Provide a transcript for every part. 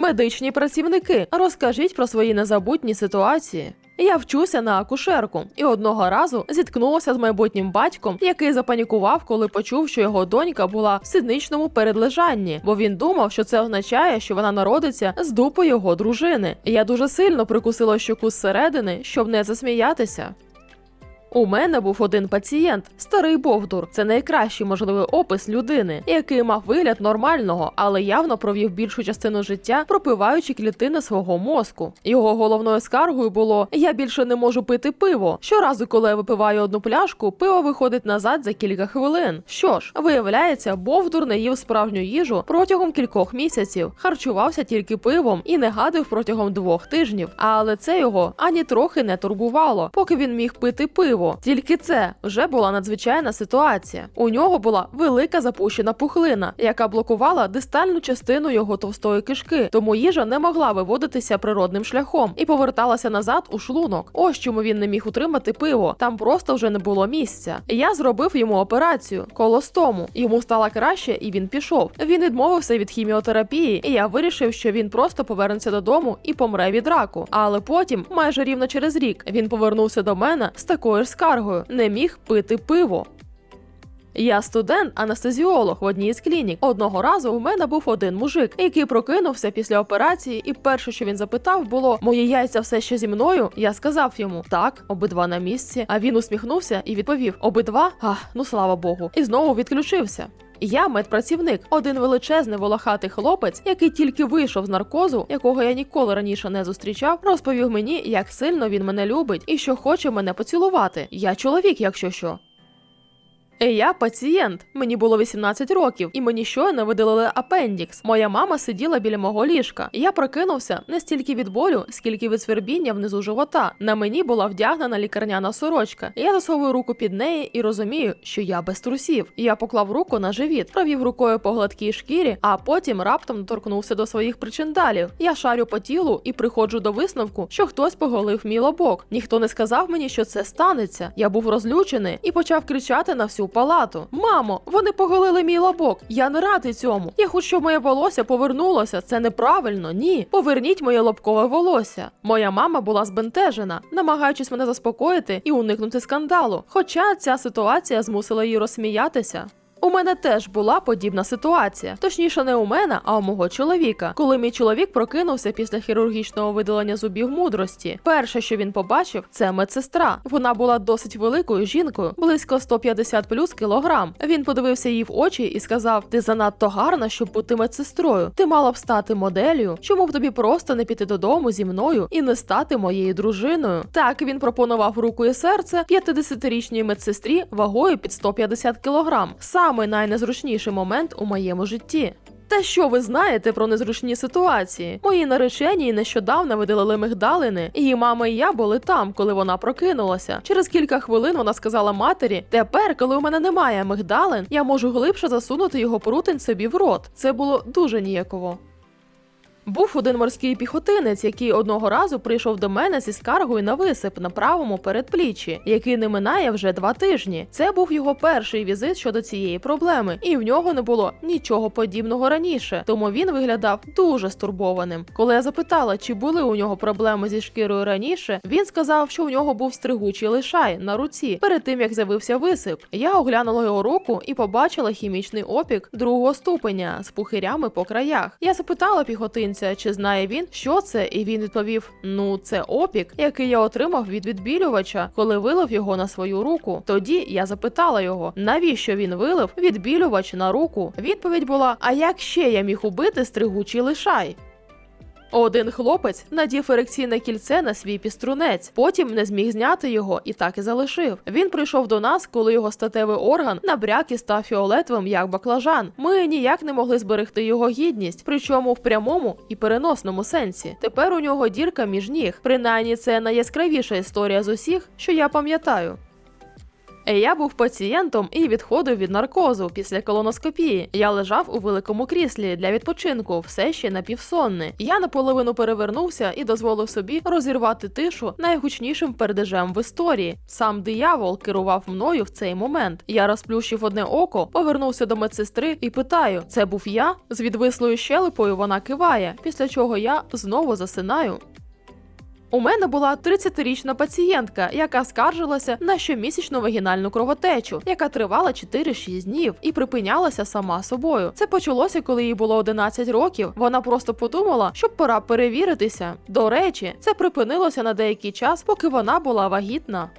Медичні працівники, розкажіть про свої незабутні ситуації. Я вчуся на акушерку і одного разу зіткнулася з майбутнім батьком, який запанікував, коли почув, що його донька була в сідничному передлежанні, бо він думав, що це означає, що вона народиться з дупи його дружини. Я дуже сильно прикусила щоку зсередини, щоб не засміятися. У мене був один пацієнт, старий Бовдур. Це найкращий можливий опис людини, який мав вигляд нормального, але явно провів більшу частину життя, пропиваючи клітини свого мозку. Його головною скаргою було: я більше не можу пити пиво. Щоразу, коли я випиваю одну пляшку, пиво виходить назад за кілька хвилин. Що ж, виявляється, Бовдур не їв справжню їжу протягом кількох місяців, харчувався тільки пивом і не гадив протягом двох тижнів. Але це його ані трохи не турбувало, поки він міг пити пиво. Тільки це вже була надзвичайна ситуація. У нього була велика запущена пухлина, яка блокувала дистальну частину його товстої кишки, тому їжа не могла виводитися природним шляхом і поверталася назад у шлунок. Ось чому він не міг утримати пиво. Там просто вже не було місця. Я зробив йому операцію колостому. Йому стало краще, і він пішов. Він відмовився від хіміотерапії, і я вирішив, що він просто повернеться додому і помре від раку. Але потім, майже рівно через рік, він повернувся до мене з такою ж скаргою: не міг пити пиво. Я студент-анестезіолог в одній з клінік. Одного разу у мене був один мужик, який прокинувся після операції, і перше, що він запитав, було: Мої яйця все ще зі мною. Я сказав йому так, обидва на місці. А він усміхнувся і відповів: Обидва? А, ну слава Богу, і знову відключився. Я медпрацівник, один величезний волохатий хлопець, який тільки вийшов з наркозу, якого я ніколи раніше не зустрічав, розповів мені, як сильно він мене любить і що хоче мене поцілувати. Я чоловік, якщо що. Я пацієнт. Мені було 18 років, і мені щойно видалили апендікс. Моя мама сиділа біля мого ліжка. Я прокинувся не стільки від болю, скільки від свербіння внизу живота. На мені була вдягнена лікарняна сорочка. Я засовую руку під неї і розумію, що я без трусів. Я поклав руку на живіт, провів рукою по гладкій шкірі, а потім раптом торкнувся до своїх причиндалів. Я шарю по тілу і приходжу до висновку, що хтось поголив мій лобок. Ніхто не сказав мені, що це станеться. Я був розлючений і почав кричати на всю палату. Мамо, вони поголили мій лобок. Я не радий цьому. Я хочу, щоб моє волосся повернулося. Це неправильно. Ні. Поверніть моє лобкове волосся. Моя мама була збентежена, намагаючись мене заспокоїти і уникнути скандалу. Хоча ця ситуація змусила її розсміятися. У мене теж була подібна ситуація, точніше, не у мене, а у мого чоловіка. Коли мій чоловік прокинувся після хірургічного видалення зубів мудрості, перше, що він побачив, це медсестра. Вона була досить великою жінкою, близько 150 плюс кілограм. Він подивився їй в очі і сказав: Ти занадто гарна, щоб бути медсестрою. Ти мала б стати моделлю. Чому б тобі просто не піти додому зі мною і не стати моєю дружиною? Так він пропонував руку і серце 50-річній медсестрі вагою під 150 кілограм. Самий найнезручніший момент у моєму житті. Та що ви знаєте про незручні ситуації? Мої наречені нещодавно видалили мигдалини. Її мама і я були там, коли вона прокинулася. Через кілька хвилин вона сказала матері: тепер, коли у мене немає мигдалин, я можу глибше засунути його прутень собі в рот. Це було дуже ніяково. Був один морський піхотинець, який одного разу прийшов до мене зі скаргою на висип на правому передпліччі, який не минає вже два тижні. Це був його перший візит щодо цієї проблеми, і в нього не було нічого подібного раніше, тому він виглядав дуже стурбованим. Коли я запитала, чи були у нього проблеми зі шкірою раніше, він сказав, що у нього був стригучий лишай на руці перед тим як з'явився висип. Я оглянула його руку і побачила хімічний опік другого ступеня з пухирями по краях. Я запитала піхотинця, чи знає він, що це, і він відповів: Ну, це опік, який я отримав від відбілювача, коли вилив його на свою руку. Тоді я запитала його, навіщо він вилив відбілювач на руку. Відповідь була: А як ще я міг убити стригучий лишай? Один хлопець надів ерекційне кільце на свій піструнець, потім не зміг зняти його і так і залишив. Він прийшов до нас, коли його статевий орган набряк і став фіолетовим, як баклажан. Ми ніяк не могли зберегти його гідність, причому в прямому і переносному сенсі. Тепер у нього дірка між ніг. Принаймні, це найяскравіша історія з усіх, що я пам'ятаю. Я був пацієнтом і відходив від наркозу після колоноскопії. Я лежав у великому кріслі для відпочинку, все ще напівсонний. Я наполовину перевернувся і дозволив собі розірвати тишу найгучнішим передежем в історії. Сам диявол керував мною в цей момент. Я розплющив одне око, повернувся до медсестри і питаю: це був я? З відвислою щелепою вона киває, після чого я знову засинаю. У мене була 30-річна пацієнтка, яка скаржилася на щомісячну вагінальну кровотечу, яка тривала 4-6 днів і припинялася сама собою. Це почалося, коли їй було 11 років. Вона просто подумала, що пора перевіритися. До речі, це припинилося на деякий час, поки вона була вагітна.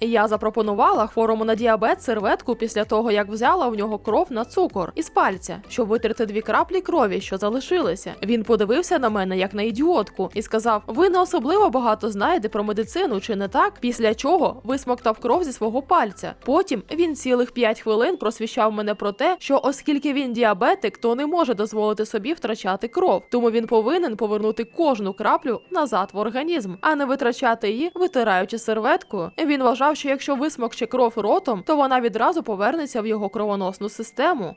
Я запропонувала хворому на діабет серветку після того, як взяла в нього кров на цукор із пальця, щоб витерти дві краплі крові, що залишилися. Він подивився на мене як на ідіотку і сказав: Ви не особливо багато знаєте про медицину, чи не так? Після чого висмоктав кров зі свого пальця. Потім він цілих 5 хвилин просвіщав мене про те, що оскільки він діабетик, то не може дозволити собі втрачати кров, тому він повинен повернути кожну краплю назад в організм, а не витрачати її, витираючи серветкою. Він вважав, що якщо висмокче кров ротом, то вона відразу повернеться в його кровоносну систему.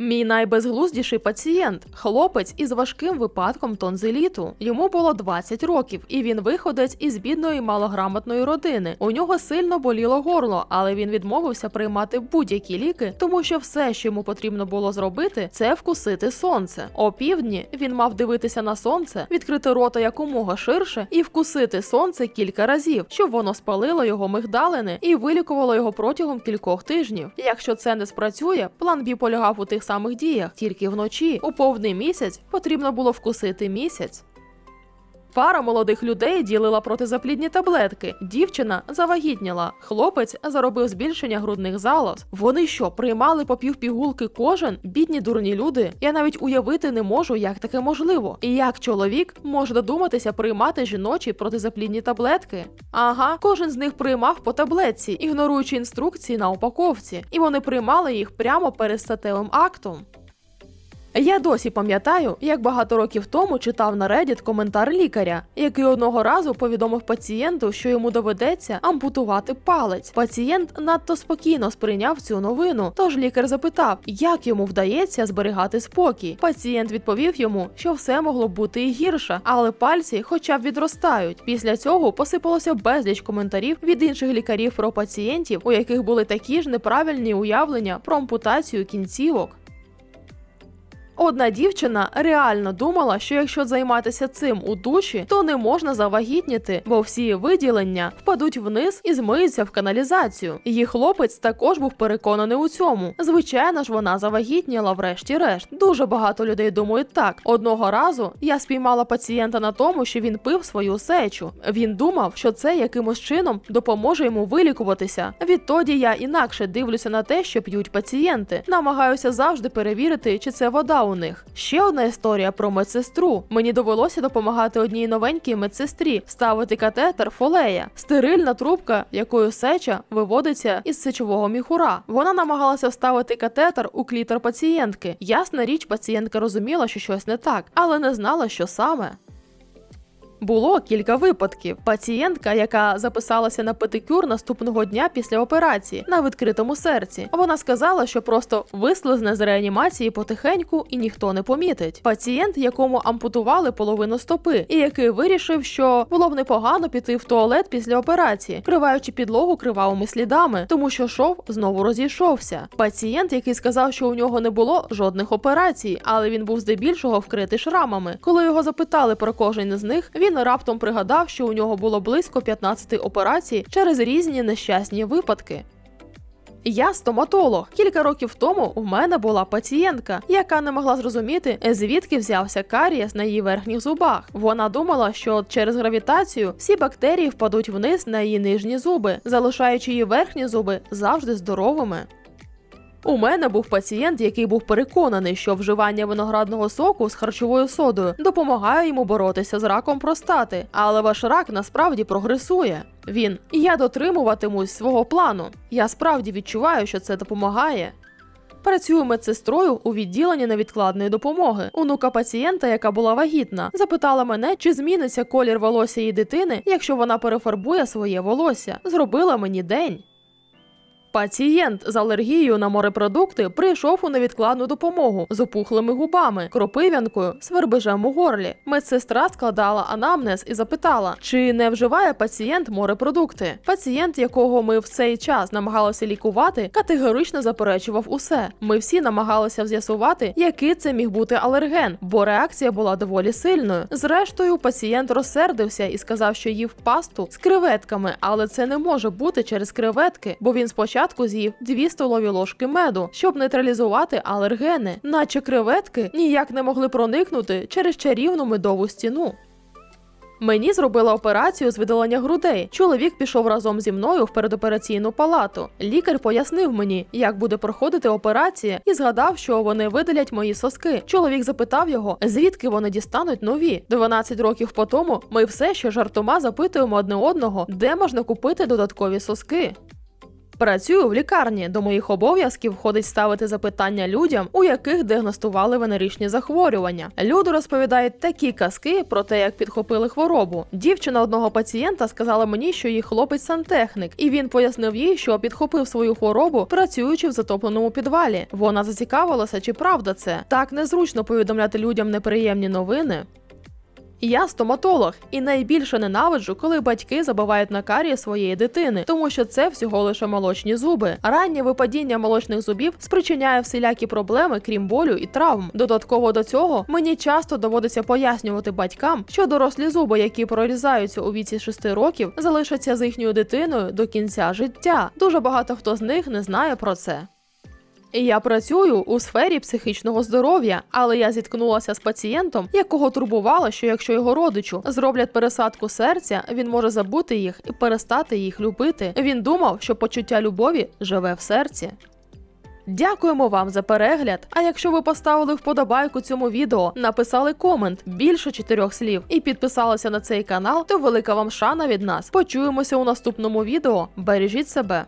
Мій найбезглуздіший пацієнт хлопець із важким випадком тонзиліту. Йому було 20 років, і він виходець із бідної малограмотної родини. У нього сильно боліло горло, але він відмовився приймати будь-які ліки, тому що все, що йому потрібно було зробити, це вкусити сонце. О півдні він мав дивитися на сонце, відкрити рота якомога ширше і вкусити сонце кілька разів, щоб воно спалило його мигдалини і вилікувало його протягом кількох тижнів. Якщо це не спрацює, план Бі полягав у тих самих діях, тільки вночі, у повний місяць, потрібно було вкусити місяць. Пара молодих людей ділила протизаплідні таблетки. Дівчина завагітніла. Хлопець заробив збільшення грудних залоз. Вони що, приймали по півпігулки кожен? Бідні дурні люди. Я навіть уявити не можу, як таке можливо. І як чоловік може додуматися приймати жіночі протизаплідні таблетки? Ага, кожен з них приймав по таблетці, ігноруючи інструкції на упаковці, і вони приймали їх прямо перед статевим актом. Я досі пам'ятаю, як багато років тому читав на Reddit коментар лікаря, який одного разу повідомив пацієнту, що йому доведеться ампутувати палець. Пацієнт надто спокійно сприйняв цю новину. Тож лікар запитав, як йому вдається зберігати спокій. Пацієнт відповів йому, що все могло б бути і гірше, але пальці, хоча б відростають. Після цього посипалося безліч коментарів від інших лікарів про пацієнтів, у яких були такі ж неправильні уявлення про ампутацію кінцівок. Одна дівчина реально думала, що якщо займатися цим у душі, то не можна завагітніти, бо всі виділення впадуть вниз і змиються в каналізацію. Її хлопець також був переконаний у цьому. Звичайно ж, вона завагітніла, врешті-решт. Дуже багато людей думають так. Одного разу я спіймала пацієнта на тому, що він пив свою сечу. Він думав, що це якимось чином допоможе йому вилікуватися. Відтоді я інакше дивлюся на те, що п'ють пацієнти. Намагаюся завжди перевірити, чи це вода у них. Ще одна історія про медсестру. Мені довелося допомагати одній новенькій медсестрі ставити катетер фолея, стерильна трубка, якою сеча виводиться із сечового міхура. Вона намагалася вставити катетер у клітер пацієнтки. Ясна річ, пацієнтка розуміла, що щось не так, але не знала, що саме. Було кілька випадків. Пацієнтка, яка записалася на педикюр наступного дня після операції на відкритому серці. Вона сказала, що просто вислизне з реанімації потихеньку і ніхто не помітить. Пацієнт, якому ампутували половину стопи, і який вирішив, що було б непогано піти в туалет після операції, криваючи підлогу кривавими слідами, тому що шов знову розійшовся. Пацієнт, який сказав, що у нього не було жодних операцій, але він був здебільшого вкритий шрамами. Коли його запитали про кожен із них, він раптом пригадав, що у нього було близько 15 операцій через різні нещасні випадки. Я стоматолог. Кілька років тому у мене була пацієнтка, яка не могла зрозуміти, звідки взявся карієс на її верхніх зубах. Вона думала, що через гравітацію всі бактерії впадуть вниз на її нижні зуби, залишаючи її верхні зуби завжди здоровими. У мене був пацієнт, який був переконаний, що вживання виноградного соку з харчовою содою допомагає йому боротися з раком простати, але ваш рак насправді прогресує. Він я дотримуватимусь свого плану. Я справді відчуваю, що це допомагає. Працюю медсестрою у відділенні невідкладної допомоги. Онука пацієнта, яка була вагітна, запитала мене, чи зміниться колір волосся її дитини, якщо вона перефарбує своє волосся. Зробила мені день. Пацієнт з алергією на морепродукти прийшов у невідкладну допомогу з опухлими губами, кропив'янкою, свербежем у горлі. Медсестра складала анамнез і запитала, чи не вживає пацієнт морепродукти. Пацієнт, якого ми в цей час намагалися лікувати, категорично заперечував усе. Ми всі намагалися з'ясувати, який це міг бути алерген, бо реакція була доволі сильною. Зрештою, пацієнт розсердився і сказав, що їв пасту з креветками, але це не може бути через креветки, бо він спочатку з'їв 2 столові ложки меду, щоб нейтралізувати алергени, наче креветки ніяк не могли проникнути через чарівну медову стіну. Мені зробила операцію з видалення грудей. Чоловік пішов разом зі мною в передопераційну палату. Лікар пояснив мені, як буде проходити операція, і згадав, що вони видалять мої соски. Чоловік запитав його, звідки вони дістануть нові. 12 років по тому ми все ще жартома запитуємо одне одного, де можна купити додаткові соски. Працюю в лікарні. До моїх обов'язків входить ставити запитання людям, у яких діагностували венеричні захворювання. Люди розповідають такі казки про те, як підхопили хворобу. Дівчина одного пацієнта сказала мені, що її хлопець сантехник, і він пояснив їй, що підхопив свою хворобу, працюючи в затопленому підвалі. Вона зацікавилася, чи правда це. Так незручно повідомляти людям неприємні новини. Я стоматолог і найбільше ненавиджу, коли батьки забивають на карії своєї дитини, тому що це всього лише молочні зуби. Раннє випадіння молочних зубів спричиняє всілякі проблеми, крім болю і травм. Додатково до цього мені часто доводиться пояснювати батькам, що дорослі зуби, які прорізаються у віці 6 років, залишаться з їхньою дитиною до кінця життя. Дуже багато хто з них не знає про це. Я працюю у сфері психічного здоров'я, але я зіткнулася з пацієнтом, якого турбувало, що якщо його родичу зроблять пересадку серця, він може забути їх і перестати їх любити. Він думав, що почуття любові живе в серці. Дякуємо вам за перегляд. А якщо ви поставили вподобайку цьому відео, написали комент більше чотирьох слів і підписалися на цей канал, то велика вам шана від нас. Почуємося у наступному відео. Бережіть себе.